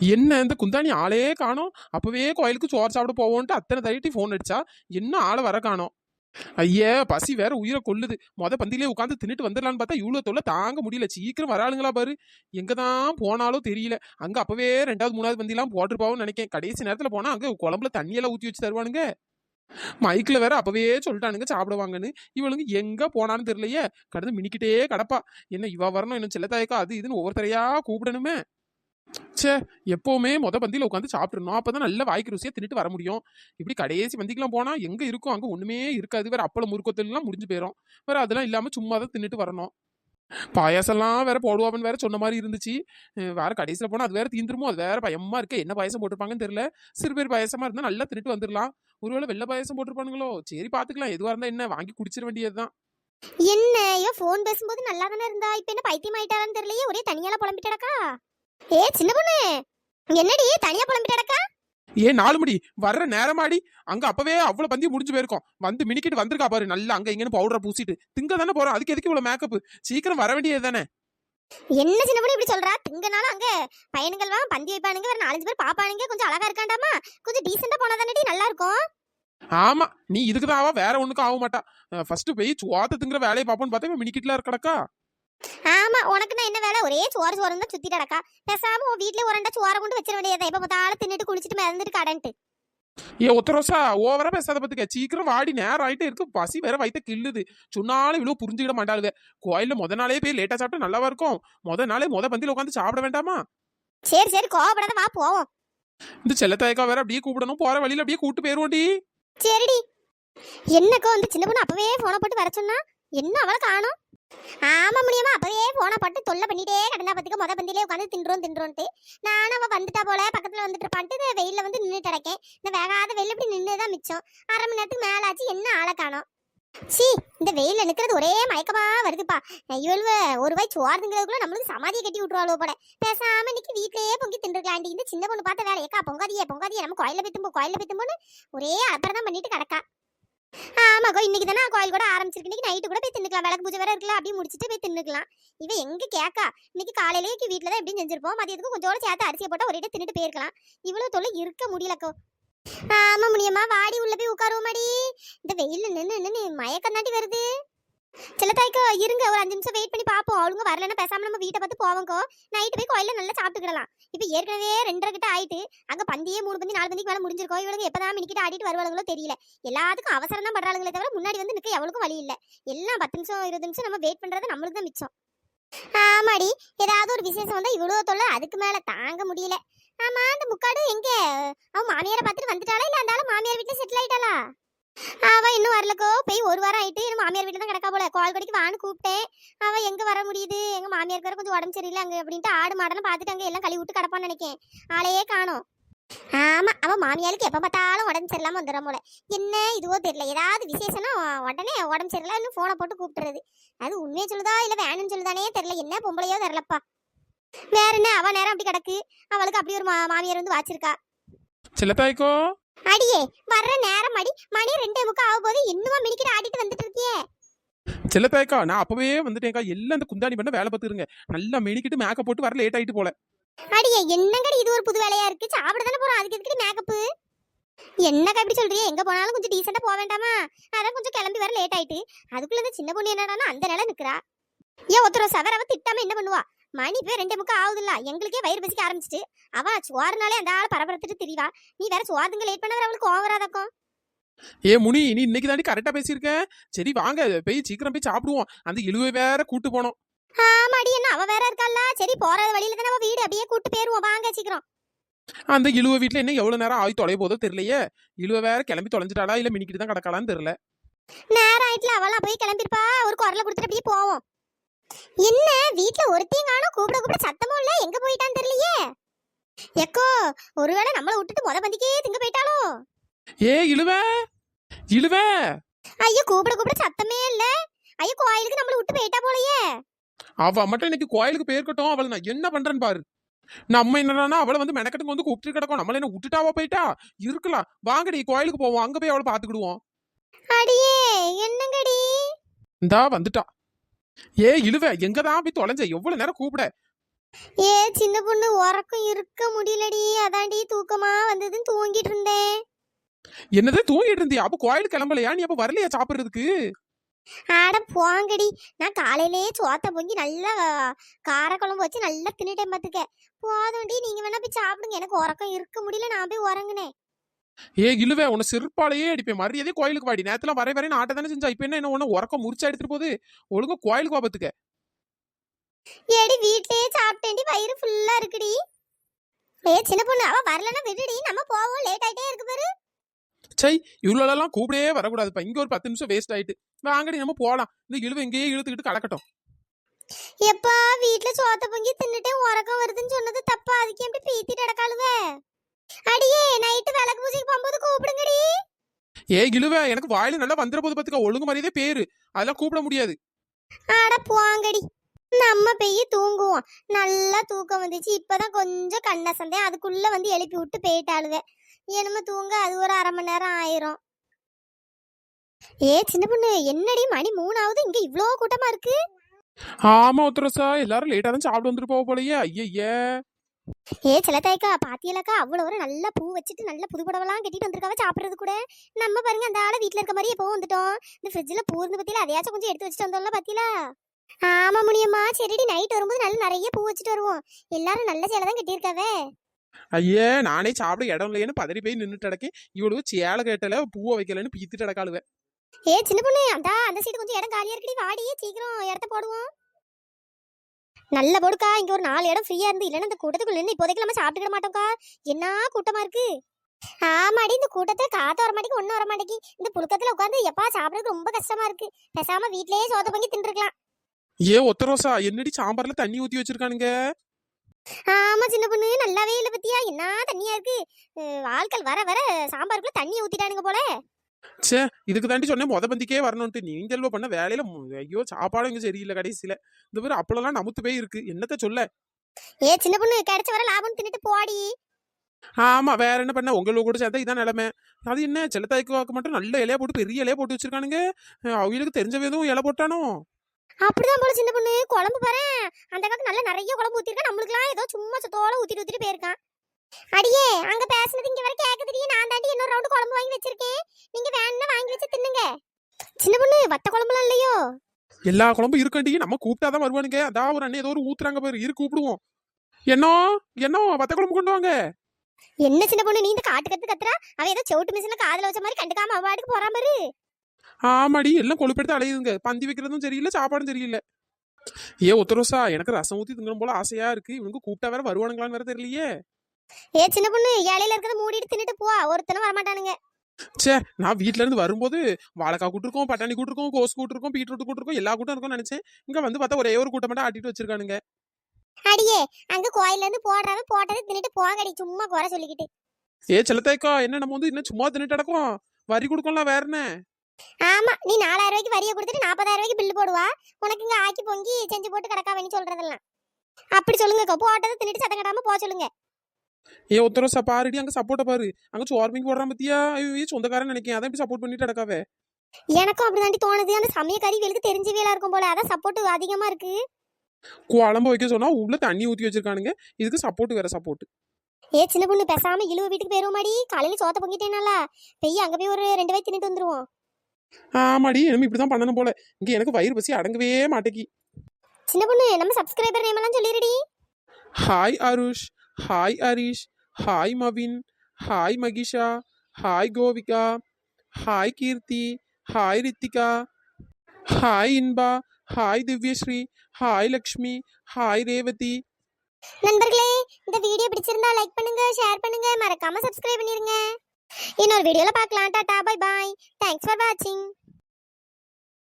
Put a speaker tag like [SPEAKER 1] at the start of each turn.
[SPEAKER 1] என்ன இந்த குந்தாணி ஆளே காணோம். அப்பவே கோயிலுக்கு சோறு சாப்பிட போவோன்ட்டு அத்தனை தடவை ஃபோன் அடிச்சா என்ன ஆளை வர காணோம். ஐயே பசி வேற உயிரை கொள்ளுது. மொத பந்திலே உட்காந்து தின்னுட்டு வந்துடலான்னு பார்த்தா இவ்வளோ தொல்லை தாங்க முடியல. சீக்கிரம் வராளுங்களா பாரு. எங்க தான் போனாலும் தெரியல. அங்க அப்பவே ரெண்டாவது மூணாவது பந்திலாம் போட்டிருப்பாவும் நினைக்கேன். கடைசி நேரத்தில் போனா அங்க குழம்புல தண்ணியெல்லாம் ஊற்றி வச்சு தருவானுங்க. மைக்கில் வேற அப்பவே சொல்லிட்டானுங்க சாப்பிடுவாங்கன்னு. இவளுங்க எங்க போனான்னு தெரியலையே. கடந்து மினிக்கிட்டே கிடப்பா. என்ன இவா வரணும் இன்னும் செல்லத்தாயக்கா அது இதுன்னு ஒவ்வொருத்தரையா கூப்பிடணுமே. ச்சே எப்போவுமே மொத பந்தியில் உட்காந்து சாப்பிட்றணும் அப்போ தான் நல்ல வாய்க்கு ருசியா தின்னுட்டு வர முடியும். இப்படி கடைசி பந்திக்கெலாம் போனால் எங்கே இருக்கும்? அங்கே ஒண்ணுமே இருக்காது. வேற அப்பளம் முறுக்கத்துலாம் முடிஞ்சு போயிடும் வேற அதெல்லாம் இல்லாமல் சும்மா தான் தின்னுட்டு வரணும். பாயாசம்லாம் வேற போடுவாங்கன்னு வேற சொன்ன மாதிரி இருந்துச்சு. வேற கடைசியில் போனால் அது வேற தீந்துருமோ? அது வேற பயமா இருக்கு. என்ன பாயசம் போட்டிருப்பாங்கன்னு தெரியல. சிறு பேர் பாயசமா இருந்தால் நல்லா தின்னுட்டு வந்துடலாம் ஒருவேளை வெள்ளை பாயசம் போட்டிருப்பானுங்களோ? சரி பார்த்துக்கலாம் எதுவாக இருந்தால் என்ன? வாங்கி குடிச்சிட வேண்டியதுதான்.
[SPEAKER 2] என்ன ஐயோ ஃபோன் பேசும்போது நல்லா தானே இருந்தா? இப்போ என்ன பைத்தியம் ஆயிட்டாரான்னு தெரியலையே? ஒரே தனியால புலம்பிட்டடக்கா? ஏ சின்ன பொண்ணு என்னடி தனியா புலம்பிட்டடக்கா
[SPEAKER 1] ஏ நாலு மணி வர்ற நேரமாடி. அங்க அப்பவே அவ்வளவு பந்தி முடிஞ்சு போயிருக்கோம். வந்து மினிக்கிட்டு வந்திருக்கா பாரு நல்லா அங்க இங்கன்னு பவுடரை பூசிட்டு. திங்க தானே போறோம் அதுக்கு எதுக்கு இவ்வளவு மேக்கப் சீக்கிரம் வர வேண்டியது தானே.
[SPEAKER 2] என்ன சின்ன பொண்ணு இப்படி சொல்றா? திங்கனாலும் அங்க பையனுங்கள் வா பந்தி வைப்பானுங்க வேற நாலஞ்சு பேர் பாப்பானுங்க கொஞ்சம் அழகா இருக்காண்டாமா? கொஞ்சம் டீசெண்டா போனா தானடி நல்லா இருக்கும்?
[SPEAKER 1] ஆமா நீ இதுக்கு தான் ஆவா வேற ஒண்ணுக்கும் ஆக மாட்டா. ஃபர்ஸ்ட் போய் சுவாத்த திங்கிற வேலையை பார்ப்போம்னு பார்த்தா மினிக்கிட்டுல இருக்கடக்கா
[SPEAKER 2] ஆமா உனக்கு நான் என்ன வேலை? ஒரே சோறு சோறு தான் சுத்திட்டு கிடக்கா. பேசாம உன் வீட்லயே ஒரு ரெண்டா சோறை கொண்டு வச்சிட வேண்டியதை எப்ப பார்த்தாலும் தின்னுட்டு குளிச்சிட்டு மிதந்துட்டு கடன்ட்டு.
[SPEAKER 1] ஏ ஒத்தரோசா ஓவரா பேசாத பத்துக்க. சீக்கிரம் வாடி நேரம் ஆயிட்டே இருக்கு. பசி வேற வயித்த கில்லுது சொன்னாலும் இவ்வளவு புரிஞ்சுக்கிட மாட்டாளுவே. கோயில்ல முத நாளே போய் லேட்டா சாப்பிட்டா நல்லாவா இருக்கும்? முத நாளே முத பந்தியில உட்காந்து சாப்பிட வேண்டாமா?
[SPEAKER 2] சரி சரி கோவப்படாத வா போவோம்.
[SPEAKER 1] இந்த செல்லத்தாயக்கா வேற அப்படியே கூப்பிடணும். போற வழியில அப்படியே கூட்டு போயிருவோண்டி
[SPEAKER 2] சரிடி. என்னக்கோ வந்து சின்ன பொண்ணு அப்பவே போனை போட்டு வர சொன்னா? என்ன அவளை காணோம்? ஆமா முடியுமா அப்பவே போனை பட்டு தொல்லை பண்ணிட்டே கிடந்தா பத்துக்கு முத பந்திலே உட்காந்து தின்றோம் தின்றோன்ட்டு. நானும் அவ வந்துட்டா போல பக்கத்துல வந்துட்டு இருப்பான்ட்டு வெயில வந்து நின்றுட்டு கிடக்கேன். இந்த வேகாத வெயில் இப்படி நின்னுதான் மிச்சம். அரை மணி நேரத்துக்கு மேல ஆச்சு என்ன ஆளை காணோம்? சி இந்த வெயில்ல நிக்கிறது ஒரே மயக்கமா வருதுப்பா. இவள்வ ஒரு வாய் சோறுங்கிறதுக்குள்ள நம்மளுக்கு சமாதியை கட்டி விட்டுருவாளோ போல. பேசாம இன்னைக்கு வீட்லயே பொங்கி தின்றுக்கலாண்டி இந்த சின்ன பொண்ணு பார்த்த வேலையக்கா பொங்காதியே பொங்காதியே நம்ம கோயில பித்தும்போ கோயில பித்தும்போன்னு ஒரே அப்புறம் தான் பண்ணிட்டு கிடக்கா. ஆமாக்கோ இன்னைக்கு தானே கோயில் கூட ஆரம்பிச்சிருக்கு. இன்னைக்கு நைட்டு கூட போய் தின்னுக்கலாம். விளக்கு பூஜை வேற இருக்கலாம் அப்படியே முடிச்சிட்டு போய் தின்னுக்கலாம். இவன் எங்க கேக்கா? இன்னைக்கு காலையிலேயே வீட்டில் தான் எப்படியும் செஞ்சிருப்போம். மதியத்துக்கு கொஞ்சோட சேர்த்து அரிசியை போட்டு ஒரே தின்னுட்டு போயிருக்கலாம். இவ்வளவு தொல்லை இருக்க முடியலக்கோ. ஆமா முடியுமா வாடி உள்ள போய் உட்காருவோமாடி. இந்த வெயில்ல நின்னு நின்னு மயக்கம் தாண்டி வருது. செல்லத்தாய்க்கோ இருங்க. ஒரு அஞ்சு நிமிஷம் வெயிட் பண்ணி பாப்போம். அவளுங்க வரலன்னா பேசாம நம்ம வீட்டை பார்த்து போவோங்கோ. நைட்டு போய் கோயில நல்லா சாப்பிட்டுக்கிடலாம். இப்ப ஏற்கனவே ரெண்டரை கிட்ட ஆயிட்டு அங்க பந்தியே மூணு பந்தி நாலு பந்திக்கு மேல முடிஞ்சிருக்கோம் இவளுங்க எப்பதான் மினிக்கிட்டு ஆடிட்டு வருவாளுங்களோ தெரியல. எல்லாத்துக்கும் அவசரம் தான் பண்றாங்களே தவிர முன்னாடி வந்து நிற்க எவளுக்கும் வழி இல்ல. எல்லாம் பத்து நிமிஷம் இருபது நிமிஷம் நம்ம வெயிட் பண்றது நம்மளுக்கு தான் மிச்சம். ஆமாடி. ஏதாவது ஒரு விசேஷம் வந்தா இவ்வளவு தொல்லை அதுக்கு மேல தாங்க முடியல. ஆமா அந்த முக்காடு எங்க? அவன் மாமியாரை பார்த்துட்டு வந்துட்டாளா? இல்ல அந்த மாமியார் வீட்டுல செட்டில் ஆயிட்டாளா? அவ இன்னும் வரலக்கோ போய் ஒரு வாரம் ஆயிட்டு இன்னும் மாமியார் வீட்டுல தான் கிடக்கா போல. கால் வான்னு கூப்பிட்டேன். அவ எங்க வர முடியுது? எங்க மாமியார் வேற கொஞ்சம் உடம்பு சரியில்லை அங்க அப்படின்ட்டு ஆடு மாடெல்லாம் பார்த்துட்டு அங்க எல்லாம் கழுவி விட்டு கிடப்பான்னு நினைக்கேன். ஆளையே காணோம். ஆமா அவ மாமியாருக்கு எப்ப பார்த்தாலும் உடம்பு சரியில்லாம வந்துடும் போல. என்ன இதுவோ தெரியல. ஏதாவது விசேஷம்னா உடனே உடம்பு சரியில்லைன்னு போனை போட்டு கூப்பிட்டுறது அது உண்மையை சொல்லுதா இல்ல வேணும்னு சொல்லுதானே தெரியல. என்ன பொம்பளையோ தெரியலப்பா. வேற என்ன? அவ நேரம் அப்படி கிடக்கு. அவளுக்கு அப்படி ஒரு மா- மாமியார் வந்து வாச்சிருக்கா.
[SPEAKER 1] செல்லத்தாய்க்கோ
[SPEAKER 2] அடியே வர்ற நேரம் அடி. மணி ரெண்டே முக்கா ஆக போது இன்னுமா மினிக்கிட்டு ஆடிட்டு வந்துட்டு இருக்கியே.
[SPEAKER 1] செல்லத்தாய்க்கா நான் அப்பவே வந்துட்டேன்க்கா. எல்லாம் இந்த குந்தாணி பண்ண வேலை பார்த்துருங்க நல்லா மெனிக்கிட்டு மேக்கப் போட்டு வர லேட் ஆயிட்டு போல.
[SPEAKER 2] அடியே என்னங்கடி இது ஒரு புது வேலையா இருக்கு? சாப்பிட தானே போறோம். அதுக்கு எதுக்கு மேக்கப்பு என்னக்கா இப்படி சொல்றியே எங்க போனாலும் கொஞ்சம் டீசெண்டா போக வேண்டாமா? அதான் கொஞ்சம் கிளம்பி வர லேட் ஆயிட்டு. அதுக்குள்ள இந்த சின்ன பொண்ணு என்னடானா அந்த நிலை நிக்கிறா. ஏன் ஒருத்தர் சவரவ திட்டாம என்ன பண்ணுவா? மணி போய் ரெண்டே முக்கா ஆகுதுல்ல. எங்களுக்கே வயிறு பசிக்க ஆரம்பிச்சிட்டு. அவ சோறுனாலே அந்த ஆள் பரபரத்துட்டு திரிவா. நீ வேற சோறுங்க லேட் பண்ண அவளுக்கு கோவம் வராதக்கும்
[SPEAKER 1] ஏ முனி நீ இன்னைக்கு தாண்டி கரெக்டா பேசியிருக்க? சரி வாங்க. போய் சீக்கிரம் போய் சாப்பிடுவோம். அந்த இழுவை வேற கூட்டு போனோம்.
[SPEAKER 2] ஆமாடி என்ன அவ வேற இருக்கால சரி போற வழியில தானே அவ வீடு. அப்படியே கூட்டு போயிருவோம். வாங்க சீக்கிரம்.
[SPEAKER 1] அந்த இழுவ வீட்டுல என்ன எவ்வளவு நேரம் ஆகி தொலைய போதோ தெரியலையே. இழுவ வேற கிளம்பி தொலைஞ்சிட்டாளா? இல்ல மினிக்கிட்டு தான் கிடக்கலான்னு தெரியல.
[SPEAKER 2] நேரம் ஆயிட்டுல அவளாம் போய் கிளம்பிருப்பா ஒரு குரலை கொடுத்துட்டு அப்படியே போவோம் என்ன? வீட்ல ஒருத்தையும் காணோம் கூப்பிட கூப்பிட சத்தமும் இல்ல. எங்க போயிட்டான்னு தெரியலையே. எக்கோ ஒருவேளை நம்மள விட்டுட்டு முத பந்திக்கே திங்க போயிட்டாலோ
[SPEAKER 1] ஏ இழுவ! இழுவ!
[SPEAKER 2] ஐயோ கூப்பிட கூப்பிட சத்தமே இல்ல. ஐயோ கோயிலுக்கு நம்மள விட்டு போயிட்டா போலயே.
[SPEAKER 1] அவ மட்டும் இன்னைக்கு கோயிலுக்கு போயிருக்கட்டும் அவளை நான் என்ன பண்றேன்னு பாரு. நம்ம என்னடானா அவளை வந்து மெனக்கட்டுக்கு வந்து கூப்பிட்டு கிடக்கும். நம்மள என்ன விட்டுட்டாவா போயிட்டா? இருக்கலாம். வாங்கடி கோயிலுக்கு போவோம். அங்க போய் அவளை பாத்துக்கிடுவோம்.
[SPEAKER 2] அடியே என்னங்கடி?
[SPEAKER 1] இந்தா வந்துட்டா. ஏ இழுவ எங்கதான் போய் தொலைஞ்ச? எவ்வளவு நேரம் கூப்பிட?
[SPEAKER 2] ஏ சின்ன பொண்ணு உறக்கம் இருக்க முடியலடி. அதான்டி தூக்கமா வந்ததுன்னு தூங்கிட்டு இருந்தேன்.
[SPEAKER 1] என்னது தூங்கிட்டு இருந்தியா? அப்ப கோயிலுக்கு கிளம்பலையா? நீ அப்ப வரலையா சாப்பிடுறதுக்கு?
[SPEAKER 2] ஆட போங்கடி. நான் காலையிலேயே சோத்த பொங்கி நல்லா காரக்குழம்பு வச்சு நல்லா தின்னுட்டேன் பார்த்துக்க போதும்டி நீங்க வேணா போய் சாப்பிடுங்க. எனக்கு உறக்கம் இருக்க முடியல நான் போய் உறங்குனேன்.
[SPEAKER 1] ஏ இழுவே உன்னை சிறுப்பாலையே அடிப்பேன். மரியாதை கோயிலுக்கு வாடி. நேரத்துல வரை வரை ஆட்ட தானே செஞ்சா. இப்ப என்ன என்ன உன்ன உறக்கம் முறிச்சா எடுத்துட்டு போகுது? ஒழுங்கா கோயிலுக்கு வாபத்துக்க
[SPEAKER 2] ஏடி வீட்லயே சாப்பிட்டேன்டி. வயிறு ஃபுல்லா இருக்குடி. ஏ சின்ன பொண்ணு அவ வரலன்னா விடுடி. நம்ம போவோம். லேட் ஆயிட்டே இருக்கு பாரு.
[SPEAKER 1] சை இவ்வளோலாம் கூப்பிடவே வரக்கூடாதுப்பா. இங்க ஒரு பத்து நிமிஷம் வேஸ்ட் ஆயிட்டு. வாங்கடி நம்ம போலாம். இந்த இழுவை இங்கேயே இழுத்துக்கிட்டு கலக்கட்டும்.
[SPEAKER 2] எப்பா வீட்ல சோத்த பொங்கி தின்னுட்டே உறக்கம் வருதுன்னு சொன்னது தப்பா. அதுக்கு எப்படி பீத்திட்டு அடக்காளுவ அடியே நைட்டு விளக்கு பூஜைக்கு போகும்போது கூப்பிடுங்கடி.
[SPEAKER 1] ஏ இழுவே எனக்கு வாயில நல்லா வந்துட போது பத்துக்க ஒழுங்கு மரியாதை பேரு. அதெல்லாம் கூப்பிட முடியாது.
[SPEAKER 2] அட போங்கடி. நம்ம பெய்ய தூங்குவோம். நல்லா தூக்கம் வந்துச்சு. இப்பதான் கொஞ்சம் கண்ண சந்தேன். அதுக்குள்ள வந்து எழுப்பி விட்டு போயிட்டாளுவ. என்னமோ தூங்க அது ஒரு அரை மணி நேரம் ஆயிரும். ஏ சின்ன பொண்ணு என்னடி மணி மூணாவது? இங்க இவ்ளோ கூட்டமா இருக்கு.
[SPEAKER 1] ஆமா ஒத்துரசா எல்லாரும் லேட்டா தான் சாப்பிட்டு வந்துட்டு போக போலயே. ஐயய்யே
[SPEAKER 2] ஏ சிலத்தாய்க்கா பாத்தியலக்கா அவ்வளோ ஒரு நல்ல பூ வச்சுட்டு நல்ல புது புடவெல்லாம் கட்டிட்டு வந்திருக்காவ சாப்பிடுறது கூட. நம்ம பாருங்க அந்த ஆளை வீட்ல இருக்க மாதிரி எப்போ வந்துட்டோம். இந்த ஃப்ரிட்ஜில் பூ இருந்து பத்தியில அதையாச்சும் கொஞ்சம் எடுத்து வச்சுட்டு வந்தோம்ல பாத்தீங்களா ஆமா முடியுமா சரிடி நைட் வரும்போது நல்ல நிறைய பூ வச்சுட்டு வருவோம். எல்லாரும் நல்ல சேலை தான் கட்டியிருக்காவே.
[SPEAKER 1] ஐயே நானே சாப்பிட இடம் இல்லையேன்னு பதறி போய் நின்றுட்டு அடக்கேன் இவ்வளவு சேலை கேட்டல பூவை வைக்கலன்னு பீத்துட்டு அடக்காளுவேன்
[SPEAKER 2] ஏ சின்ன பொண்ணு அந்த அந்த சைடு கொஞ்சம் இடம் காலியா இருக்குடி வாடி சீக்கிரம் இடத்த போடுவோம். நல்ல போடுக்கா இங்க ஒரு நாலு இடம் ஃப்ரீயா இருந்து இல்லைன்னா இந்த கூட்டத்துக்குள்ள நின்னு இப்போதைக்கு நம்ம சாப்பிட்டுக்கிட மாட்டோம்க்கா. என்ன கூட்டமா இருக்கு? ஆமாடி இந்த கூட்டத்துல காத்து வர மாட்டேங்கி ஒன்னும் வர மாட்டேங்கி இந்த புழுக்கத்துல உட்காந்து எப்பா சாப்பிடுறது ரொம்ப கஷ்டமா இருக்கு. பேசாம வீட்லயே சோத பொங்கி தின்றுக்கலாம்
[SPEAKER 1] ஏ ஒத்தரோசா என்னடி சாம்பார்ல தண்ணி ஊத்தி வச்சிருக்கானுங்க?
[SPEAKER 2] ஆமா சின்ன பொண்ணு நல்லாவே இல்ல பத்தியா? என்ன தண்ணியா இருக்கு? ஆட்கள் வர வர சாம்பாருக்குள்ள தண்ணியை ஊத்திட்டானுங்க போல.
[SPEAKER 1] ச்சே இதுக்கு தாண்டி சொன்னேன் மொத பந்திக்கே வரணும்ட்டு நீங்க பண்ண வேலையில மு- ஐயோ சாப்பாடு இங்க சரியில்லை கடைசியில. இந்த பேர் அப்பளம்லாம் நமுத்து போய் இருக்கு. என்னத்த சொல்ல?
[SPEAKER 2] ஏ சின்ன பொண்ணு கிடைச்ச வர லாபம் தின்னுட்டு போடி.
[SPEAKER 1] ஆமா வேற என்ன பண்ண? உங்களுக்கு கூட சேர்ந்தா இதான் நிலைமை. அது என்ன? செல்லத்தாய்க்கு மட்டும் நல்ல இலையா போட்டு பெரிய இலையா போட்டு வச்சிருக்கானுங்க. அஹ் அவங்களுக்கு தெரிஞ்ச எதுவும் இலை போட்டானோ?
[SPEAKER 2] அப்படிதான் போல சின்ன பொண்ணு. குழம்பு பாரு அந்த காலத்து நல்ல நிறைய குழம்பு ஊத்திருக்கா நம்மளுக்குலாம் ஏதோ சும்மா சத்தோட ஊத்திட்டு ஊத்திட்டு போயிருக்கான். அடியே அங்க பேசுனது இங்க வர கேக்குதுடியே நான் தாண்டி இன்னொரு ரவுண்டு குழம்பு வாங்கி வச்சிருக்கேன். நீங்க வேணும்னா வாங்கி வச்சு தின்னுங்க. சின்ன பொண்ணு வத்த குழம்புலாம் இல்லையோ?
[SPEAKER 1] எல்லா குழம்பும் இருக்காண்டி. நம்ம கூப்பிட்டாதான் வருவானுங்க. அதான் ஒரு அண்ணன் ஏதோ ஒரு ஊத்துறாங்க பாரு. இரு கூப்பிடுவோம். என்னோ என்னோ வத்த குழம்பு கொண்டு வாங்க.
[SPEAKER 2] என்ன சின்ன பொண்ணு நீ இந்த காட்டு கத்து கத்துறா? அவ ஏதோ செவிட்டு மிஷின காதுல வச்ச மாதிரி கண்டுக்காம அவ பாட்டுக்கு போறான் பாரு.
[SPEAKER 1] ஆமாடி. எல்லாம் கொழுப்பெடுத்து அலையுதுங்க. பந்தி வைக்கிறதும் சரியில்லை சாப்பாடும் சரியில்லை. ஏ ஒத்தரோசா எனக்கு ரசம் ஊத்தி திங்கணும் போல ஆசையா இருக்கு. இவனுக்கு கூப்பிட்டா வேற வருவானுங்களான்னு வேற தெரியலையே.
[SPEAKER 2] ஏ சின்ன பொண்ணு இலையில இருக்கிறத மூடிட்டு தின்னுட்டு போ. ஒருத்தனும் வரமாட்டானுங்க.
[SPEAKER 1] ச்சே நான் வீட்ல இருந்து வரும்போது வாழைக்காய் கூட்டிருக்கோம் பட்டாணி கூட்டிருக்கோம் கோஸ் கூட்டிருக்கோம் பீட்ரூட் கூட்டிருக்கோம் எல்லா கூட்டம் இருக்கும்னு நினைச்சேன். இங்க வந்து பார்த்தா ஒரே ஒரு கூட்டம் மட்டும் ஆட்டிட்டு வச்சிருக்கானுங்க.
[SPEAKER 2] அடியே அங்க கோயில்ல இருந்து போடுறவ போட்டதை தின்னுட்டு போங்கடி சும்மா குறை சொல்லிக்கிட்டு.
[SPEAKER 1] ஏ செல்லத்தாய்க்கா என்ன நம்ம வந்து இன்னும் சும்மா தின்னுட்டு அடக்கம் வரி கொடுக்கலாம் வேற என்ன?
[SPEAKER 2] ஆமா நீ நாலாயிரம் ரூபாய்க்கு வரியை கொடுத்துட்டு நாற்பதாயிரம் ரூபாய்க்கு பில்லு போடுவா. உனக்கு இங்க ஆக்கி பொங்கி செஞ்சு போட்டு கிடக்காவேன்னு சொல்றதெல்லாம். அப்படி சொல்லுங்க போட்டதை தின்னுட்டு சத்தம் கட்டாம போக சொல்லுங்க.
[SPEAKER 1] ஏ ஒத்தரோசா பாருடி அங்க சப்போர்ட்ட பாரு. அங்க சோர்மிங் போடுறான் பத்தியா? ஐயோ சொந்தக்காரன் நினைக்கேன் அதான் இப்படி சப்போர்ட் பண்ணிட்டு அடக்காவே
[SPEAKER 2] எனக்கும் அப்படிதாண்டி தோணுது. அந்த சமயக்கறி வெளுக்கு தெரிஞ்ச வேலா இருக்கும் போல. அதான் சப்போர்ட் அதிகமா இருக்கு.
[SPEAKER 1] குழம்பு வைக்க சொன்னா உள்ள தண்ணி ஊத்தி வச்சிருக்கானுங்க. இதுக்கு சப்போர்ட் வேற சப்போர்ட்
[SPEAKER 2] ஏ சின்ன பொண்ணு பேசாம இழுவ வீட்டுக்கு போயிருவோமாடி. காலையில சோத்த பொங்கிட்டேனால பெய்ய அங்க போய் ஒரு ரெண்டு வாய் தின்னுட்டு வந்துருவோம்.
[SPEAKER 1] ஆமாடி இனிமே இப்படிதான் பண்ணணும் போல. இங்க எனக்கு வயிறு பசி அடங்கவே மாட்டேங்கி
[SPEAKER 2] சின்ன பொண்ணு நம்ம சப்ஸ்கிரைபர் நேம் எல்லாம் சொல்லிடுடி
[SPEAKER 1] hi Arush hi Harish hi Mavin hi Mahisha hi Kovika hi Keerthi hi Rithika hi Inba hi Divyashree hi Lakshmi hi Revathi
[SPEAKER 2] நண்பர்களே இந்த வீடியோ பிடிச்சிருந்தா லைக் பண்ணுங்க ஷேர் பண்ணுங்க. மறக்காம சப்ஸ்கிரைப் பண்ணிருங்க. இன்னொரு வீடியோல பார்க்கலாம். Tata bye bye thanks for வாட்சிங்